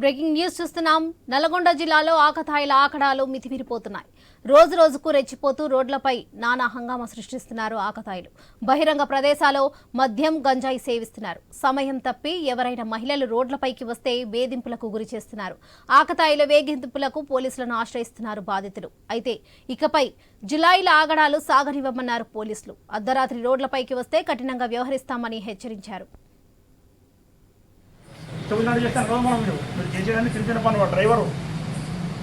Breaking news చూస్తున్నాం. నల్గొండ జిల్లాలో ఆకతాయిల ఆకడాలు మితిమిరిపోతున్నాయి. రోజు రోజుకు రెచ్చిపోతూ రోడ్లపై నానా హంగామా సృష్టిస్తున్నారు ఆకతాయిలు. బహిరంగ ప్రదేశాల్లో మద్యం గంజాయి సేవిస్తున్నారు. సమయం తప్పి ఎవరైనా మహిళలు రోడ్లపైకి వస్తే వేధింపులకు గురి చేస్తున్నారు. ఆకతాయిల వేధింపులకు పోలీసులను ఆశ్రయిస్తున్నారు బాధితులు. అయితే ఇకపై జులాయిల ఆగడాలు సాగనివ్వమన్నారు పోలీసులు. అర్ధరాత్రి రోడ్లపైకి వస్తే కఠినంగా వ్యవహరిస్తామని హెచ్చరించారు. తమిళనాడు చేస్తాను రోజు మనం మీరు మీరు చేసేదాన్ని చిన్న చిన్న పనులు డ్రైవరు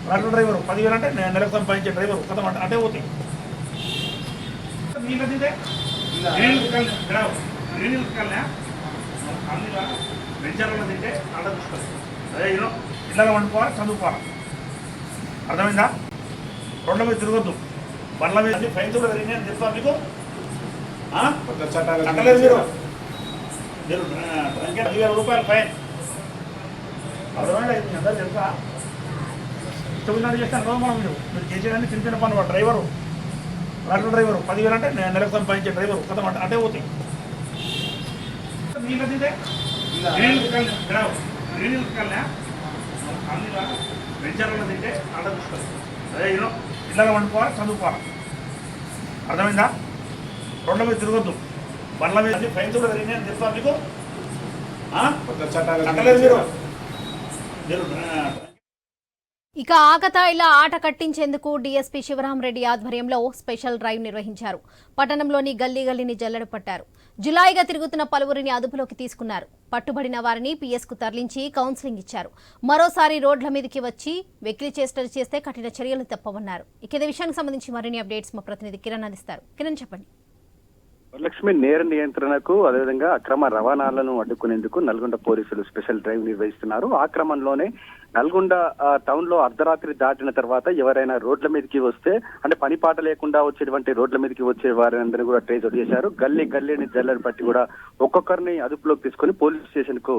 ట్రాక్టర్ డ్రైవరు పదివేలు అంటే నేను నెలకు సంపాదించే డ్రైవరు కథ అంటే అటే పోతాయి. నీళ్ళు తింటే గ్రీన్ వెంచర్లో అదే ఇళ్ళలో వండుకోవాలి చదువుకోవాలి. అర్థమైందా? రోడ్ల మీద తిరగొద్దు. బండ్ల మీద ఫైన్ కూడా జరిగింది అని చెప్తా మీకు. ఆ? కట్టలేదు మీరు. మీరు పదివేల రూపాయలు ఫైన్ అర్థమైందా ఇది అందరూ తెలుసా చేస్తాను రోజు మనం మీరు. మీరు చేసేదాన్ని చిన్న చిన్న పనులు. డ్రైవరు ట్రాక్టర్ డ్రైవరు పదివేలు అంటే నేను నెలకు సంపాదించే డ్రైవరు కథ అంటే అటే పోతాయి. నీళ్ళు తింటే గ్రీన్ వెంచర్లో తింటే అదే వండుకోవాలి చదువుకోవాలి. అర్థమైందా? రోడ్ల మీద తిరగొద్దు. బండ్ల మీద ఫైన్ కూడా అని చెప్తా మీకు. ఆ? కట్టలేదు మీరు. ఇక ఆకతాయిల ఆట కట్టించేందుకు డీఎస్పీ శివరామరెడ్డి ఆధ్వర్యంలో స్పెషల్ డ్రైవ్ నిర్వహించారు. పట్టణంలోని గల్లీ గల్లీని జల్లెడ పట్టారు. జులాయిగా తిరుగుతున్న పలువురిని అదుపులోకి తీసుకున్నారు. పట్టుబడిన వారిని పీఎస్కు తరలించి కౌన్సిలింగ్ ఇచ్చారు. మరోసారి రోడ్ల మీదకి వచ్చి వెకిలి చేష్టలు చేస్తే కఠిన చర్యలు తప్పవన్నారు. ఇక విషయానికి సంబంధించి మరిన్ని అప్డేట్స్ మా ప్రతినిధి కిరణ్ అందిస్తారు. కిరణ్ చెప్పండి. వరలక్ష్మి నేర నియంత్రణకు అదేవిధంగా అక్రమ రవాణాలను అడ్డుకునేందుకు నల్గొండ పోలీసులు స్పెషల్ డ్రైవ్ నిర్వహిస్తున్నారు. ఆ క్రమంలోనే నల్గొండ టౌన్లో అర్ధరాత్రి దాటిన తర్వాత ఎవరైనా రోడ్ల మీదకి వస్తే అంటే పని పాట లేకుండా వచ్చేటువంటి రోడ్ల మీదకి వచ్చే వారందరినీ కూడా ట్రేస్ అవుట్ చేశారు. గల్లీ గల్లీని జల్లని పట్టి కూడా ఒక్కొక్కరిని అదుపులోకి తీసుకొని పోలీస్ స్టేషన్కు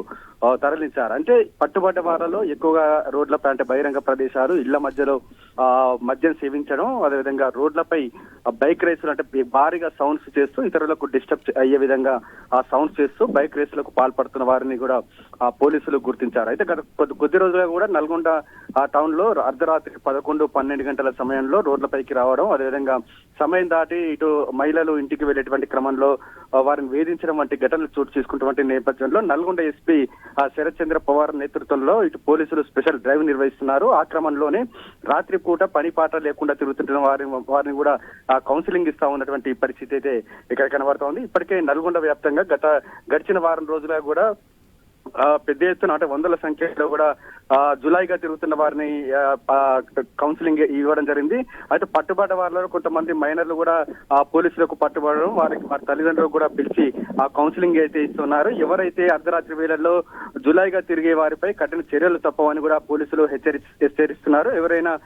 తరలించారు. అంటే పట్టుబడ్డ వారిలో ఎక్కువగా రోడ్లపై అంటే బహిరంగ ప్రదేశాలు ఇళ్ళ మధ్యలో ఆ, మద్యం సేవించడం అదేవిధంగా రోడ్లపై బైక్ రేసులు అంటే భారీగా సౌండ్స్ చేస్తూ ఇతరులకు డిస్టర్బ్ అయ్యే విధంగా ఆ సౌండ్స్ చేస్తూ బైక్ రేసులకు పాల్పడుతున్న వారిని కూడా ఆ పోలీసులు గుర్తించారు. అయితే గత కొద్ది కొద్ది రోజులుగా కూడా నల్గొండ ఆ టౌన్లో అర్ధరాత్రి పదకొండు పన్నెండు గంటల సమయంలో రోడ్లపైకి రావడం అదేవిధంగా సమయం దాటి ఇటు మహిళలు ఇంటికి వెళ్ళేటువంటి క్రమంలో వారిని వేధించడం వంటి ఘటనలు చోటు చేసుకున్నటువంటి నేపథ్యంలో నల్గొండ ఎస్పీ శరత్ చంద్ర పవార్ నేతృత్వంలో ఇటు పోలీసులు స్పెషల్ డ్రైవ్ నిర్వహిస్తున్నారు. ఆ క్రమంలోనే రాత్రి పూట పని పాట లేకుండా తిరుగుతుంటున్న వారిని వారిని కూడా ఆ, కౌన్సిలింగ్ ఇస్తా ఉన్నటువంటి పరిస్థితి అయితే ఇక్కడ కనబడుతోంది. ఇప్పటికే నల్గొండ వ్యాప్తంగా గత గడిచిన వారం రోజులుగా కూడా పెద్ద ఎత్తున అంటే వందల సంఖ్యలో కూడా జులైగా తిరుగుతున్న వారిని కౌన్సిలింగ్ ఇవ్వడం జరిగింది. అయితే పట్టుబడ్డ వారిలో కొంతమంది మైనర్లు కూడా ఆ పోలీసులకు పట్టుబడడం వారికి వారి తల్లిదండ్రులు కూడా పిలిచి ఆ కౌన్సిలింగ్ అయితే ఇస్తున్నారు. ఎవరైతే అర్ధరాత్రి వేళల్లో జులైగా తిరిగే వారిపై కఠిన చర్యలు తప్పవని కూడా పోలీసులు హెచ్చరి హెచ్చరిస్తున్నారు. ఎవరైనా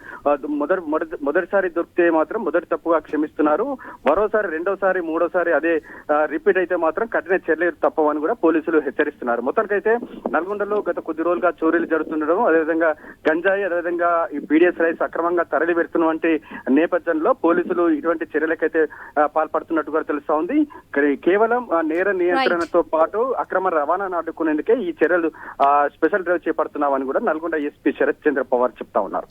మొదటి మొదటి- మొదటిసారి దొరికితే మాత్రం మొదటి తప్పుగా క్షమిస్తున్నారు. మరోసారి రెండోసారి మూడోసారి అదే రిపీట్ అయితే మాత్రం కఠిన చర్యలు తప్పవని కూడా పోలీసులు హెచ్చరిస్తున్నారు. మొత్తానికైతే నల్గొండలో గత కొద్ది రోజులుగా చోరీలు జరుగుతుండడం అదేవిధంగా గంజాయి అదేవిధంగా ఈ పీడిఎస్ రైస్ అక్రమంగా తరలి పెడుతున్నటువంటి నేపథ్యంలో పోలీసులు ఇటువంటి చర్యలకైతే పాల్పడుతున్నట్టుగా తెలుస్తా ఉంది కేవలం ఆ, నేర నియంత్రణతో పాటు అక్రమ రవాణాను అడ్డుకునేందుకే ఈ చర్యలు స్పెషల్ డ్రైవ్ చేపడుతున్నామని కూడా నల్గొండ ఎస్పీ శరత్ చంద్ర పవార్ చెప్తా ఉన్నారు.